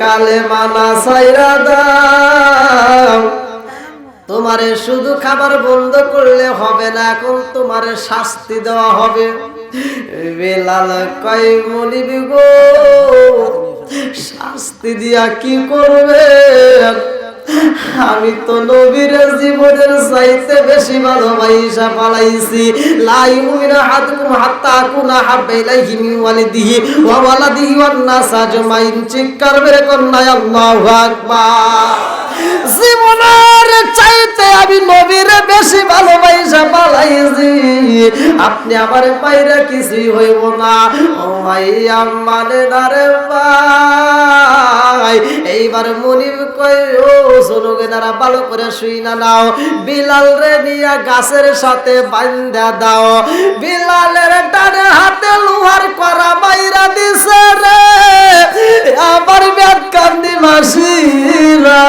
কালে মানা সাইরা দাও। তোমারে শুধু খাবার বন্ধ করলে হবে না, এখন তোমারে শাস্তি দেওয়া হবে। বেলাল কয়, মনিবি গো, শাস্তি দিয়া কি করবে আমি তো নবীর জীবনের চাইতে বেশি ভালোবাসা পালাইছি। লাই মুমিনা হাতুকুম হাত্তা কুনা হাব্বা ইলাইহি মিন ওয়ালিদিহি ওয়া ওয়ালাদিহি ওয়ান নাস আজমাইন। চিৎকার মেরে কন্যা আল্লাহু আকবার। জীবনের চাইতে আমি নবীর বেশি ভালোবাসা পালাইছি। আপনি আমার পাইরা কিছুই হইব না। ও ভাই মানে না রে ভাই এইবার মনিব কই ও সোনগে দ্বারা ভালো করে শুই না নাও, বিলাল রে নিয়া গাছের সাথে বান্ধা দাও। বিলালের ডানে হাতে লোহার করা বাইরা দিছে রে। আমার ব্যাট কান্দি মাসিরা।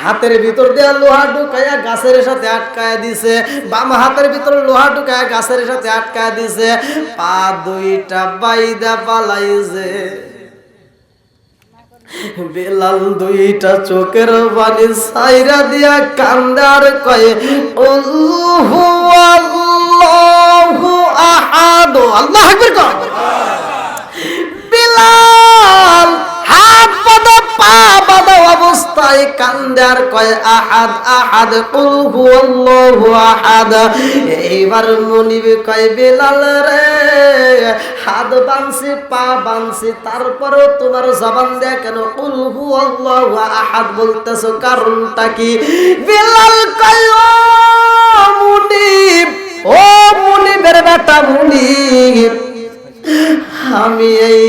হাতের ভিতর দেয়া লোহা ঢুকাইয়া গাছের সাথে আটকায়া দিছে। বাম হাতের ভিতর লোহা ঢুকায়া গাছের সাথে আটকায়া দিছে। পা দুইটা বাইদা পালাইছে। বেলাল দুইটা চোখের সাইরা দিয়া কান্দার কয়ে, আল্লাহু কয়। বিলাল হাত বাঁধা, পা বাঁধা অবস্থায় কান্দার কয়, আহাদ আহাদ, কুল হুয়াল্লাহু আহাদ। এইবার মনিব কয়, বিলাল রে হাত বানছি, পা বানছি, তারপরেও তোমার জবান দেয়া কেন? কুল হুয়াল্লাহু আহাদ বলতেছো, কারণটা কি? বিলাল কয় মুনিব, ও মুনিবের বেটা মুনিব, আমি এই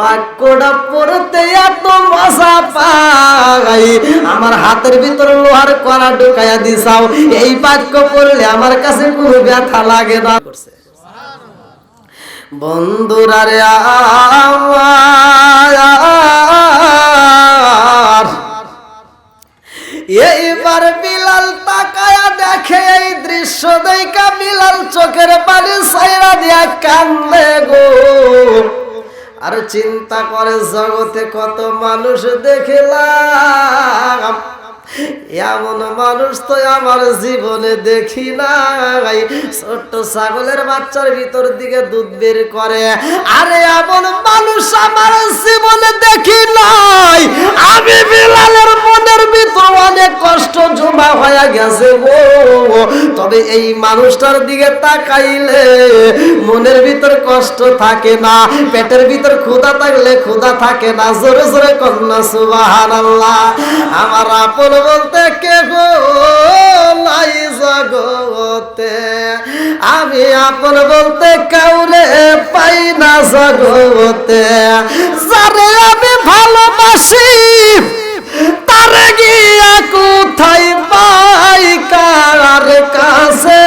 বাক্যটা পড়তে এত মজা পাই। আমার হাতের ভিতর লোহার কড়া ঢুকাইয়া দিছাও। এই বাক্য পড়লে আমার কাছে কোনো ব্যথা লাগে না। বন্ধুরা রে আমার এইবার বিলাল তাকায়া দেখে এই দৃশ্য দেখা বিলাল চোখের পানি সাইরা দিয়া কান্দে গো। আর চিন্তা করে, জগতে কত মানুষ দেখলাম। এমন মানুষ তো আমার জীবনে দেখি নাই। ছোট্ট ছাগলের বাচ্চার ভিতর দিকে দুধ বের করে। আরে এমন মানুষ আমার জীবনে দেখি নাই। আমি বিলালের মনের অনেক কষ্ট জমা হয়ে গেছে তবে এই মানুষটার দিকে তাকাইলে মনের ভিতর কষ্ট থাকে না, পেটের ভিতর ক্ষুধা থাকলে ক্ষুধা থাকে না। জোরে জোরে কন্যা সুবাহান আমার আপন বলতে কে গো? নাই জগতে। আমি আপন বলতে কাউরে পাই না জগতে। যারে আমি ভালোবাসি, তারে গিয়া কোথায় পাই, কার কাছে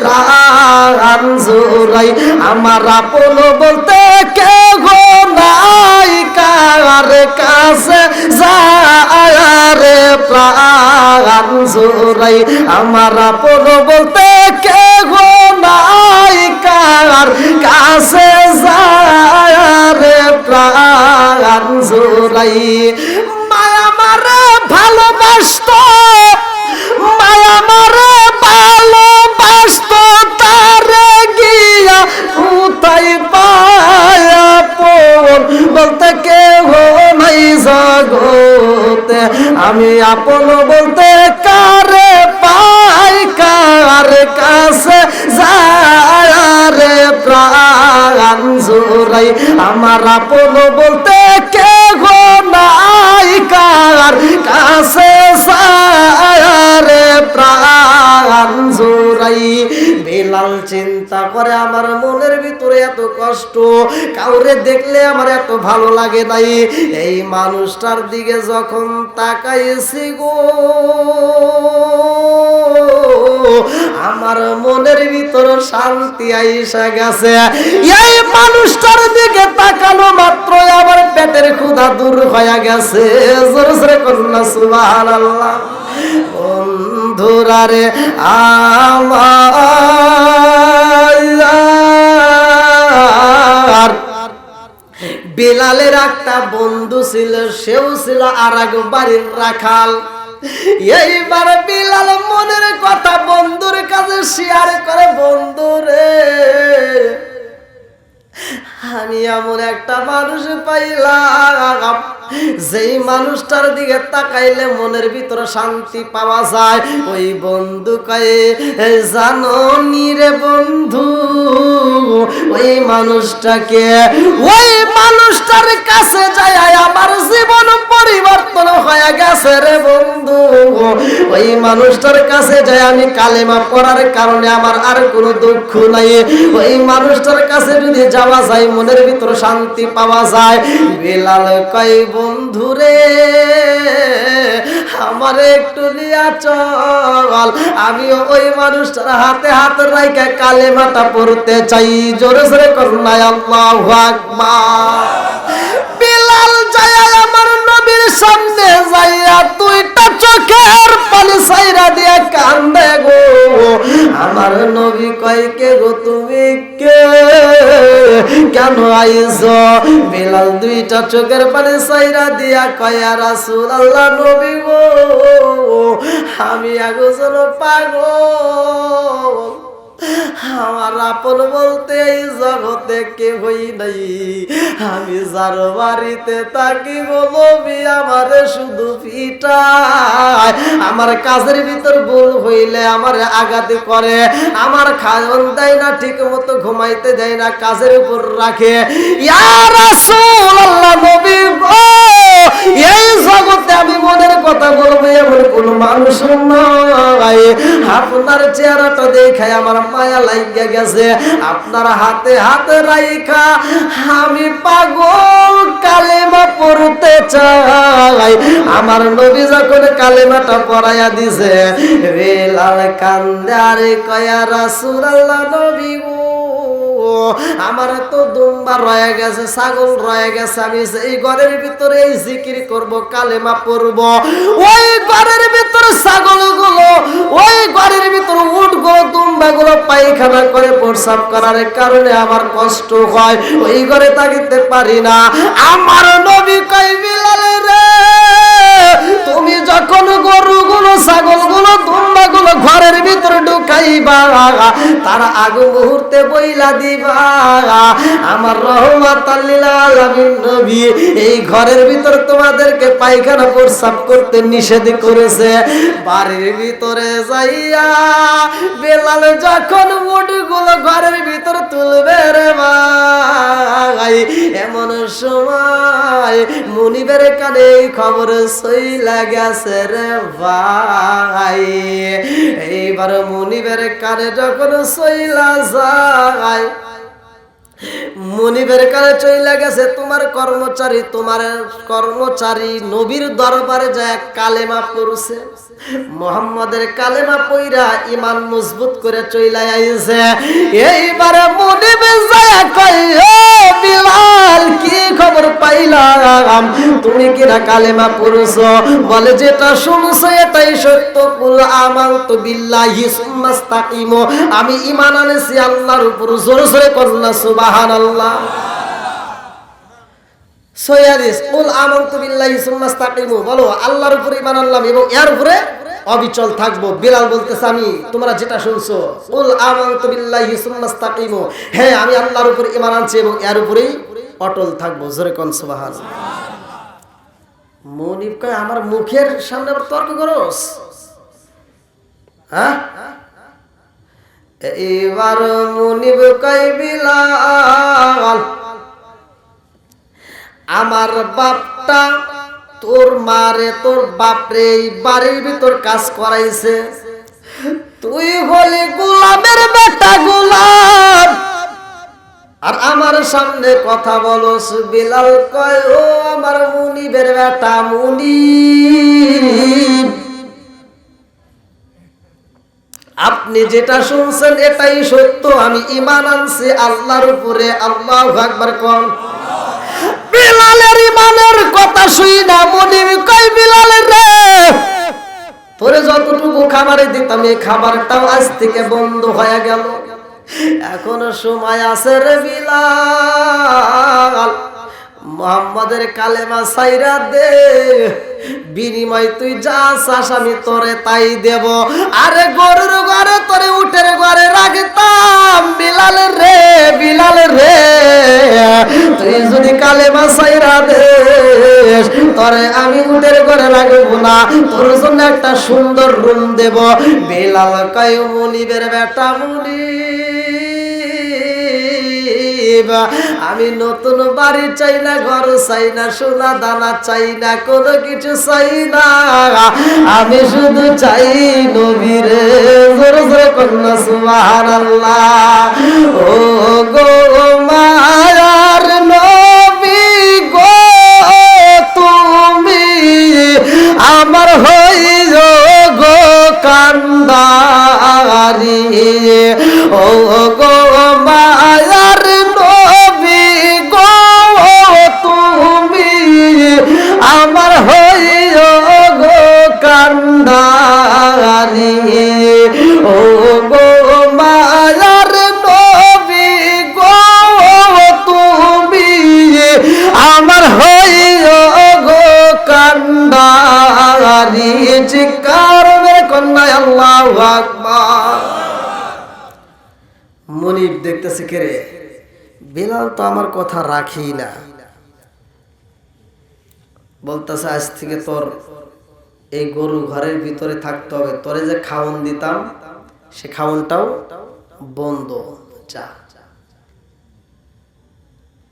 প্রাণ জোরাই আমার আপন বলতে কে গো নাই, কার কাছে যায়? রে প্রাণ জোরাই আমার আপন বলতে কে গো নাই, কার কাছে যায়? রে প্রাণ জোরাই মায়া মারে ভালোবাসত, মায়া ভালোবাসত, তারে গিয়া কোথায় পায়া পন বলতে কেউ নাই জগতে, আমি আপন বলতে কারে পাই, কার কাছে যায় রে প্রাণ জোরাই আমার আপন বলতে কাছে যায় রে প্রাণ জোরাই বেলাল চিন্তা করে, আমার মনের ভিতরে এত কষ্ট, কাউরে দেখলে আমার এত ভালো লাগে নাই। এই মানুষটার দিকে যখন তাকাইছি গো, আমার মনের ভিতর শান্তি আইসা গেছে। মানুষটার দিকে তাকানো মাত্র আমার পেটের ক্ষুধা দূর হয়ে গেছে। জোরে জোরে কন্যা, সুবহানাল্লাহ। বন্ধুরা রে, আমার বিলালের একটা বন্ধু ছিল, সেও ছিল আর বাড়ির রাখাল। এইবার বিলাল মনের কথা বন্ধুর কাছে শেয়ার করে, বন্ধু রে আমি এমন একটা মানুষ পাইলাম, যেই মানুষটার দিকে তাকাইলে মনের ভিতরে শান্তি পাওয়া যায়। ওই বন্ধু কয়ে জানো নিরে বন্ধু, ওই মানুষটাকে, ওই মানুষটার কাছে যায় আমার জীবন পরিবর্তন হয়ে গেছে রে বন্ধু। ওই মানুষটার কাছে যায় আমি কালেমা পড়ার কারণে আমার আর কোনো দুঃখ নাই। ওই মানুষটার কাছে যদি যাওয়া যায়, মনের ভিতর শান্তি পাওয়া যায়। বেলাল কই বন্ধু রে, আমার একটু নিয়া চল। আমিও ওই মানুষটার হাতে হাত রাইকে কালেমাটা পড়তে চাই। জোরে জোরে করুণায় আল্লাহু আকবার। বিলাল যায় আমার নবীর সামনে যাইয়া দুইটা চোখের পানি সাইরা দিয়ে কান্দে গো। আমার নবী কয়, কে গো তুমি? কে? কেন আইছ? বিলাল দুইটা চোখের পানি সাইরা দিয়া কয় রাসূল আল্লাহ নবী গো, আমি একজন পাগল। আমার আপন বলতে এই জগতে কে হই নাই। আমি যার বাড়িতে থাকি বলবি আমার শুধু পিটায়। আমার কাজের ভিতর ভুল হইলে আমার আঘাতে করে। আমার খায়ন দেয় না ঠিক মতো ঘুমাইতে দেয় না, কাজের উপর রাখে। এই জগতে আমি মনের কথা বলব এমন কোন মানুষ নয় আপনার চেহারাটা দেখায় আমার মায়া লাইগা গেছে। আপনার হাতে হাতে রাইখা, আমি পাগল কালেমা পড়তে চাই। আমার নবী যখন কালেমাটা পড়াইয়া দিছে বেলাল কান্দে আরে কয়া রাসূলুল্লাহ নবী গো আমার তো দুম্বা রয়ে গেছে, ছাগল রয়ে গেছে, আমি এই ঘরের ভিতরে এই জিকির করব, কালেমা পড়ব। ওই ঘরের ভিতরে ছাগলগুলো ওই ঘরের ভিতরে উঠগুলো দুম্বা গুলো পায়খানা করে প্রসাব করার কারণে আমার কষ্ট হয়। ওই ঘরে থাকিতে পারি না। আমার নবী কই রে! তুমি যখন গরুগুলো, ছাগলগুলো, দুম্বাগুলো ঘরের ভিতরে ঢুকাইবা, তার আগ মুহূর্তে বইলা দিবা। আমার রহমত এই ঘরের ভিতর তোমাদেরকে পায়খানা প্রসাব করতে নিষেধ করেছে। বাড়ির ভিতরে যাইয়া বেলাল যখন মুঠগুলো ঘরের ভিতর তুলবে রে ভাই, এমন সময় মুনিবের কানে এই খবর সইলা গেছে রে ভাই। এইবার কানে যখন সইলা যায়, মনিবের কানে চলে গেছে তোমার কর্মচারী তোমার কর্মচারী নবীর দরবারে যায় কালেমা পড়ছে। মোহাম্মদের কালেমা পইরা ইমান মজবুত করে চইলা আইছে। এইবারে মনিবে যায় কই বিলাল, কি খবর পাইলাম? তুমি কিরা কালেমা পড়ছো? বলে, যেটা শুনছো এটাই সত্য। কুল আমানতু বিল্লাহি সুম্মাস্তাকিমু আমি ঈমান আনেছি আল্লাহর উপর, জোরে জোরে করনা সুবহানাল্লাহ। বলো উপর আনলাম এবং এর উপরে অবিচল থাকব। বিলাল বলতেছে, আমি, তোমরা যেটা শুনছো হ্যাঁ আমি আল্লাহর উপর আনছি এবং এর অটল থাকব। আমার মুখের সামনে তর্ক করস? হ্যাঁ? এবার মনিব কয়, বিলাল আমার বাপটা তোর মারে, তোর বাপরে এই বাড়ির ভিতর কাজ করাইছে। তুই হলি গোলামের বেটা গোলাম। আর আমার সামনে কথা বলস, বিলাল কয়, ও আমার মুনিবের বেটা মুনি আপনি যেটা শুনছেন এটাই সত্য, আমি ইমান আনছি আল্লাহর উপরে। আল্লাহ আকবার কন। বিলালের ইমানের কথা শুই না মুনিব কই বিলালের রে? তোরে যতটুকু খাবারে দিতাম, এই খাবারটাও আজ থেকে বন্ধ হয়ে গেল। এখনও সময় আছে রে বিলাল। মোহাম্মদের কালেমা সাইরা দে। বিনিময় তুই যা চাস আমি তোরে তাই দেব। আরে গরুর ঘরে, তোরে উঠের ঘরে রাখতাম। বিলাল রে বিলাল রে। তুই যদি কালেমা সাইরা দে তোরে আমি উঠের ঘরে রাখব না। তোর জন্য একটা সুন্দর রুম দেব। বিলাল কায়ু, মুনিবের বেটা আমি নতুন বাড়ি চাই না ঘর চাই না সোনা দানা চাই না কোনো কিছু চাই না আমি শুধু চাই নবীরে জোরে জোরে কন্যা সুবহান ও গো মায়ার নবী গো, তুমি আমার হইও গো কান্দারি। ও গো কান্দারি ও গো মায়ার নবী গো, তুমি আমার হইও গো কান্দারি চিকার মেরে আল্লাহ আকবার। মনির দেখতেছে কে রে? বেলাল তো আমার কথা রাখি না। বলতেছে, আজ থেকে তোর এই গরু ঘরের ভিতরে থাকতে হবে। তোরে যে খাওন দিতাম, সে খাওনটাও বন্ধ। যা।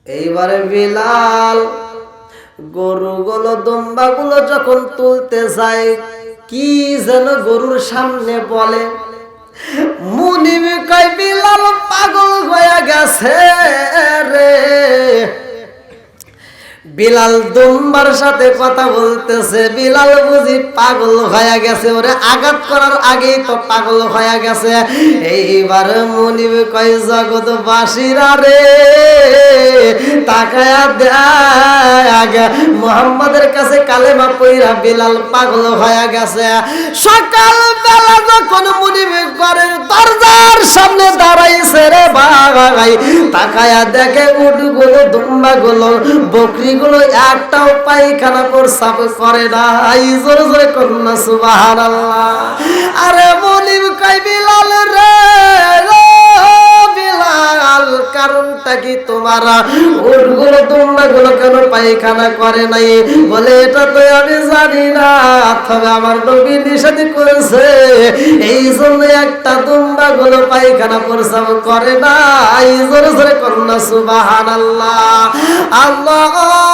এইবারে বিলাল, গরুগুলো, দুম্বাগুলো যখন তুলতে যায়, কি যেন গরুর সামনে বলে মুনিব কই বিলাল পাগল হয়ে গেছে রে। বিলাল দুম্বার সাথে কথা বলতেছে। বিলাল বুঝি পাগল হয়ে গেছে। ওরে আঘাত করার আগেই তো পাগল হয়ে গেছে। এইবার মনিব কয় জগৎ বাসিরা রে, তাকায়া দেখ, মোহাম্মদের কাছে কালেমা পইরা বিলাল পাগল হয়ে গেছে। সকাল বেলা যখন মুনিব ঘরের দরজার সামনে দাঁড়াইছে রে ভাই, তাকায়া দেখে উটগুলো, দুম্বাগুলো, বকরিগুলো একটাও পায়খানা প্রস্রাব করে না জোরে জোরে করুন না সুবাহান আরে মুনিব কই বিলাল রে বিলাল, কারণটা কি তোমার? উটগুলো দুম্বাগুলো কেন পায়খানা করে নাই? বলে, এটা তো আমি জানি না, তবে আমার নবী নিষেধ করেছে। এই জন্য একটা দুম্বা গুলো পায়খানা প্রস্রাব করে না এই জোরে জোরে করুন না সুবাহান আল্লাহ আল্লাহ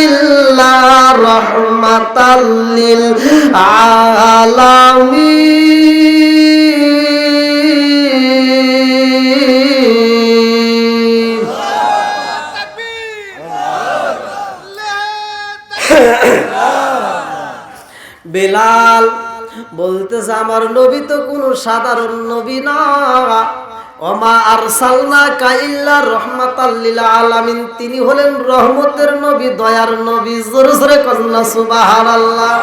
ইল্লা রাহমাতাল লিল আলামিন বেলাল বলতেছে আমার নবী তো কোনো সাধারণ নবী না। কাইল্লা তিনি হলেন রহমতের নবী দয়ার নবী। জোরে জোরে কন্যা সুবহানাল্লাহ।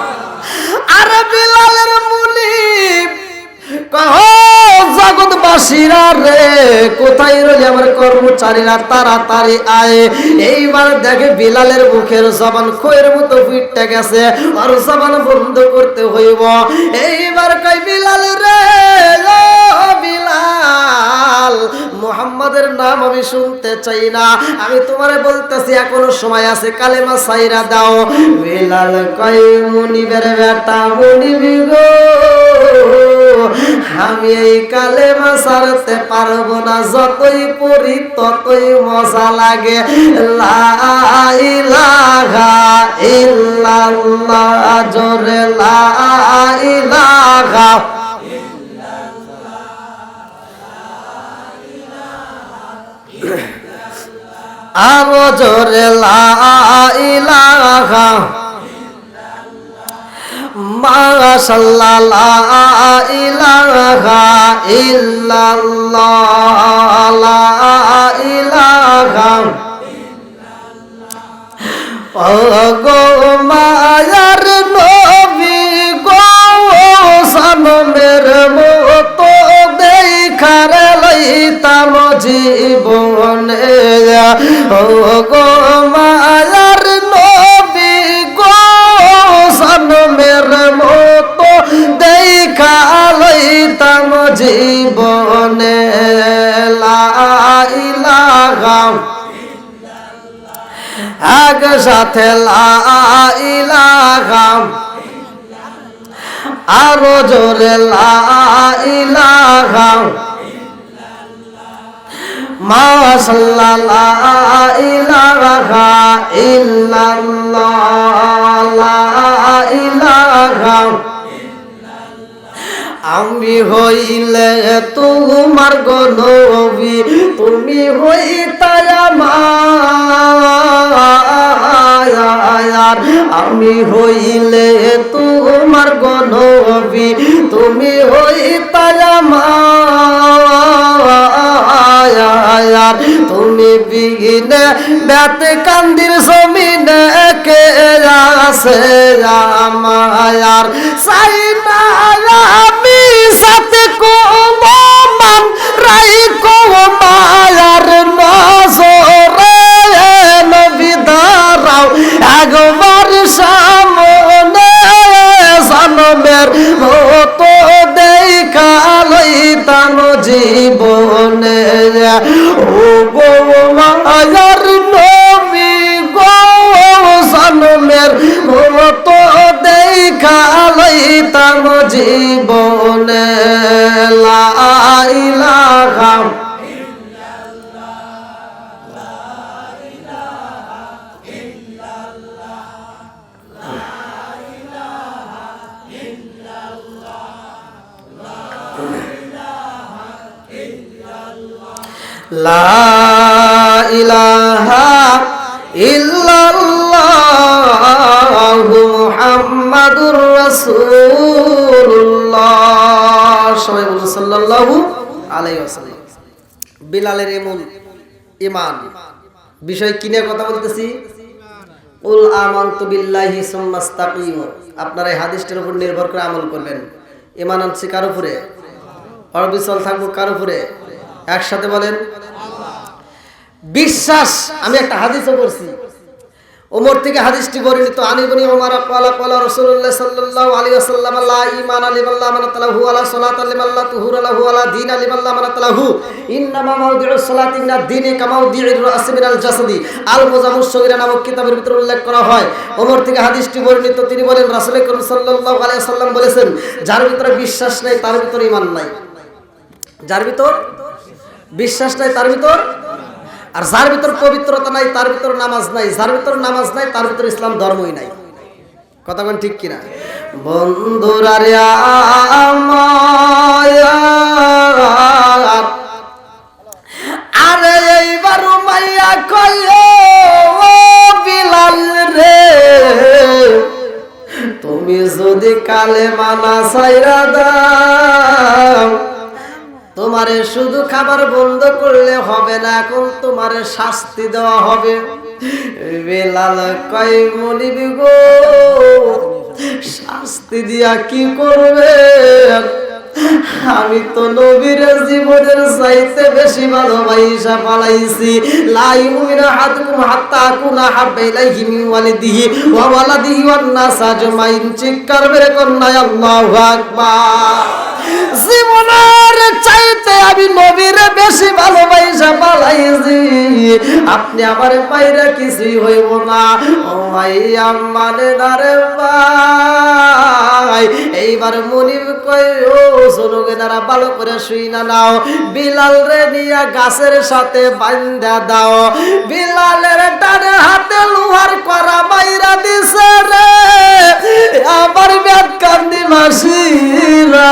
আরে বিলালের মুনিব। জগৎবাসীরা রে, কোথায় আমার কর্মচারীরা তাড়াতাড়ি আয়? এইবার দেখে বিলালের মুখের জবান খয়ের মতো গেছে, আর জবান বন্ধ করতে হইব। এইবার কই বিলাল রে বিলাল, মোহাম্মদের নাম আমি শুনতে চাই না। আমি তোমারে বলতেছি, এখনও সময় আছে, কালেমা সাইরা দাও। বিলাল কই মুনিবের বেটা, মুনিবি গো আমি এই কালেমা সারতে পারব না, যতই পড়ি ততই মজা লাগে। লা ইলাহা ইল্লাল্লাহ, জোরে লা ইলাহা আরও জোরে লা ইলাহা মাশাল্লাহ ইলাহা ইল্লাল্লাহ ইলাহা গো মায়ার নবী গো সনমের মতো দেখার লইতাম জীবনে। ও এক সাথে লাইলাগাম আরও জোরে লাইলাগাম মাশাল্লাহ ইলাহা ইল্লাল্লাহ লাইলাহা আমি হইলে তোমার গনবি তুমি হইতায় আমার। আমি হইলে তোমার গনবি তুমি হইতায় আমার। তুমি বিঘিনে ব্যাত কান্দির জমিনে কে আছে আমার? সাই না আমি সাথে কোনো মান রাই কো মায়ার নজরে নবী দাঁড়াও। একবার আলাইহি বিলালের এমন ঈমান বিষয় কিনে কথা বলতেছি? উল আমানতু বিল্লাহি সুম্মাস্তাকিমু আপনারা এই হাদিসটার উপর নির্ভর করে আমল করবেন। ঈমান আনছি কার উপরে? অবিচল থাকব কার উপরে? একসাথে বলেন। বিশ্বাস, আমি একটা হাদিসও করছি ওমর থেকে হাদিসটি বর্ণিত আনিবনি ওমর ক্বালা ক্বালা রাসূলুল্লাহ সাল্লাল্লাহু আলাইহি ওয়াসাল্লাম, লা ঈমান লিমাল্লাহ মান তালাহু আলা সালাত লিমাল্লাহ তুহুর লাহু আলা দীন লিমাল্লাহ মান তালাহু ইন্নামা মাউদিউস সালাতি মিনাদ দীনি কামাউদিউর রাস মিনাল জাসাদি। আল মুজামুস সগীরা নামক কিতাবের ভিতরে উল্লেখ করা হয়। ওমর থেকে হাদিসটি বর্ণিত, তিনি বলেন, রাসূল করিম সাল্লাল্লাহু আলাইহি ওয়াসাল্লাম বলেছেন, যার ভিতরে বিশ্বাস নাই, তার ভিতরে ঈমান নাই। যার ভিতর বিশ্বাস নাই, তার ভিতর আর যার ভিতর পবিত্রতা নাই, তার ভিতর নামাজ নাই, যার ভিতর নামাজ নাই, তার ভিতর ইসলাম ধর্মই নাই। কথা বলেন ঠিক কিনা? বন্ধুরা রে আরে এইবার মাইয়া কয় ও বিলাল রে, তুমি যদি কালে মানা সাইরা দাও তোমারে শুধু খাবার বন্ধ করলে হবে না, এখন তোমারে শাস্তি দেওয়া হবে। বেলাল কয়, মনিব গো, শাস্তি দিয়া কি করবে আমি তো নবীর জীবনের চাইতে বেশি ভালোবাসা পালাইছি। লাই মুমিনা হাতকুম হাত্তা কুনা হাব্বা ইলাইহি মিন ওয়ালিদিহি ওয়া ওয়ালাদিহি ওয়ান নাস আজমাইন। চিৎকার মেরে কন্যা আল্লাহু আকবার। চাইতে আমি নবীর বেশি ভালোবাসা পালাইছি। আপনি আমার পাইরা কিছুই হইব না। ও ভাই আমানে দারে ভাই। এইবার মনিব কই ও ভালো করে শুই না নাও। বিলাল রে নিয়া গাছের সাথে বান্ধা দাও। বিলালের ডানে হাতে লোহার করা বাইরা দিছে রে। আমার ব্যাট কান্দি মাসিরা।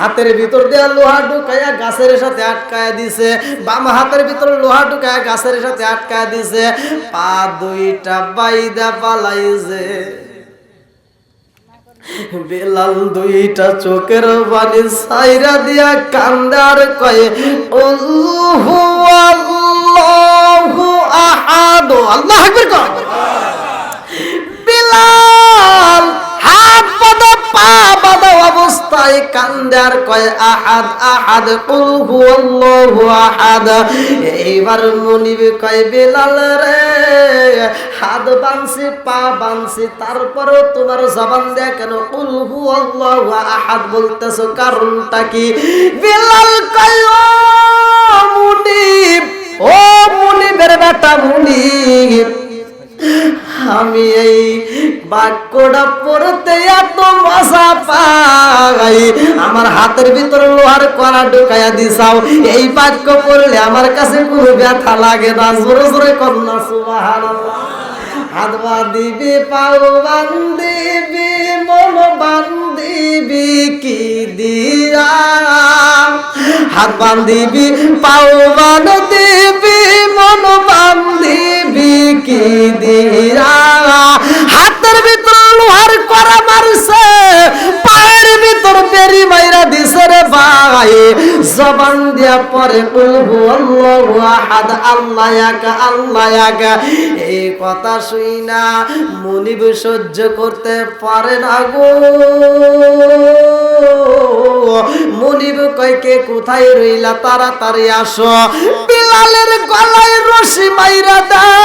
হাতের ভিতর দিয়ে লোহা ঢুকাইয়া গাছের সাথে আটকায়া দিছে। বাম হাতের ভিতর লোহা ঢুকায়া গাছের সাথে আটকায়া দিছে। পা দুইটা বাইদা পালাইছে। বেলাল দুইটা চোখের বাণী সাইরা দিয়া কান্দার কয়ে, আল্লাহু আল্লাহু আহাদ। আল্লাহ আকবার। কর বিলাল হাত পা বাঁধা অবস্থায় কয়, আহাদ আহাদ, কুল হুয়াল্লাহু আহাদ। এইবার মনিব কয়, বিলাল রে, হাত বানছি পা বানছি তারপরেও তোমার জবান দেয়া কেন? কুল হুয়াল্লাহু আহাদ বলতেছো কারণটা কি? বিলাল কয়, ও মুনিব, ও মুনিবের বেটা মুনিব আমি এই বাক্যটা পড়তে এত মজা পাই। আমার হাতের ভিতরে লোহার কড়া ঢুকাইয়া দিছাও এই বাক্য পড়লে আমার কাছে কোনো ব্যথা লাগে না। জোরে জোরে কন্যা সুবাহান হাত দিবি পাও বান্দিবি মন বান্দিবি কি দিয়া হাত বান্দিবি পাও বান্দিবি মন বান্দিবি কি দিয়া হাতের ভিতর লোহার করা মারছে, পায়ের ভিতর বেরি মাইরা দিছে রে ভাই। জবান দিয়া পরে কুলহু আল্লাহু আহাদ, আল্লাহ একা আল্লাহ একা। এই কথা শুই না, মুনিব সহ্য করতে পারে না গো। মুনিব কয়কে কোথায় রইলা? তাড়াতাড়ি আসো। বিলালের গলায় রশি মাইরা দাও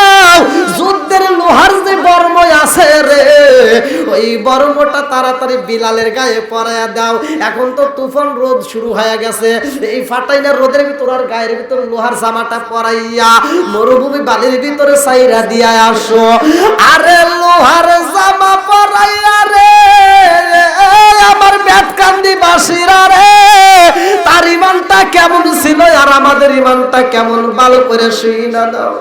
ওই বর্মটা তাড়াতাড়ি বিলালের গায়ে পরাইয়া দাও। এখন তো তুফান রোদ শুরু হয়ে গেছে। এই ফাটাইনা রোদের ভিতর আর গায়ের ভিতর লোহার জামাটা পরাইয়া মরুভূমি বালির ভিতরে সাইরা দিয়া আসো। আরে লোহার জামা পরাইয়া রে, আমার ব্যাট কান্দি বাসিরা রে। তার ইমানটা কেমন ছিল আর আমাদের ইমানটা কেমন? ভালো করে শুই না দাও।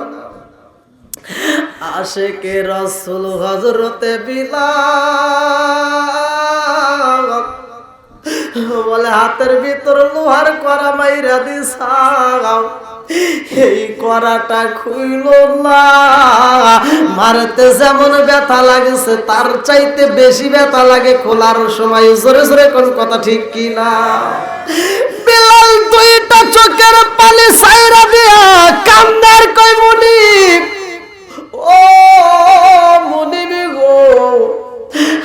আশেকে রসুল হজরতে বিলাল। বলে, হাতের ভিতর লোহার করা মাইরা দিছাও। এই করাটা খুইল না। মারতে যেমন ব্যথা লাগছে, তার চাইতে বেশি ব্যথা লাগে খোলার সময়। জোরে জোরে কোন কথা ঠিক কি না? বিলাল দুইটা চোখের পানি সাইরা দিয়া কান্দার কই মুনিব ও মুনিবি গো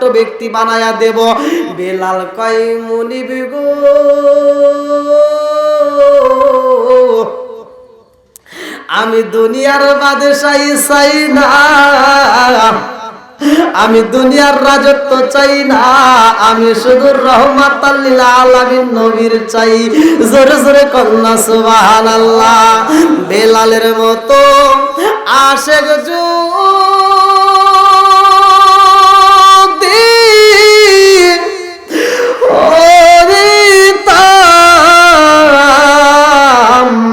ধনাট্য ব্যক্তি বানায়া দেব। বেলাল কয়, মুনিব গো, আমি দুনিয়ার বাদশাই চাই না। আমি দুনিয়ার রাজত্ব চাই না। আমি শুধু রহমাত আলামিন নবীর চাই। জোরে জোরে কন্যা, সুবহানাল্লাহ। বেলালের মতো আশেক যদি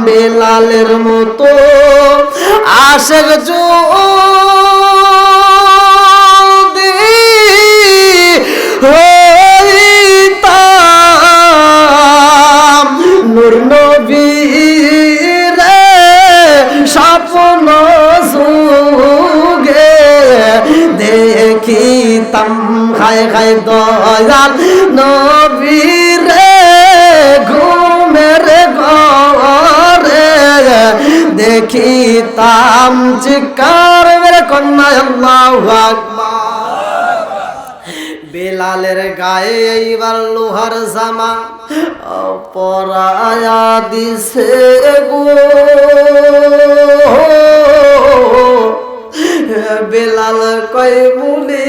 বেলালের মতো স্বপ্ন সুগে দেখিতাম। খায় খায় দয়াল দেখিতাম চিকার মেরে কন্যা বেলালের গায়ে এইবার লোহার জামা পরায়া দিছে গো। বেলাল কয়, মুনি,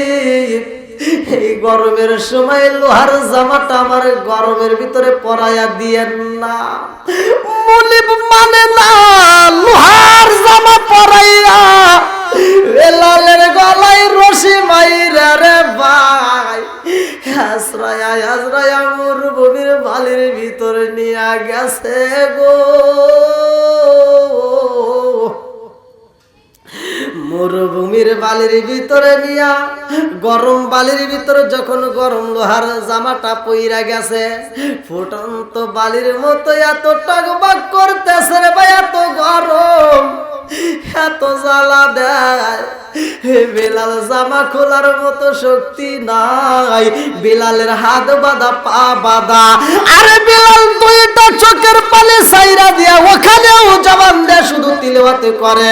এই গরমের সময় লোহার জামাটা আমার গরমের ভিতরে পরায়া দিয়েন না। মুনিব মানে গেছে গো। মরুভূমির বালির ভিতরে নিয়া, গরম বালির ভিতরে যখন গরম লোহার জামাটা পইরা গেছে, ফুটন্ত বালির মতো এত টকবাক করতেছে রে ভাই, এত গরম, এত জ্বালা দেয়। বেলাল, জামা খোলার মতো শক্তি নাই, বেলালের হাত বাঁধা, পা বাঁধা। আরে বেলাল দুইটা চোখের পালে সাইরা দিয়া ওখানেও জবান দেয় শুধু তিলওয়াতে করে।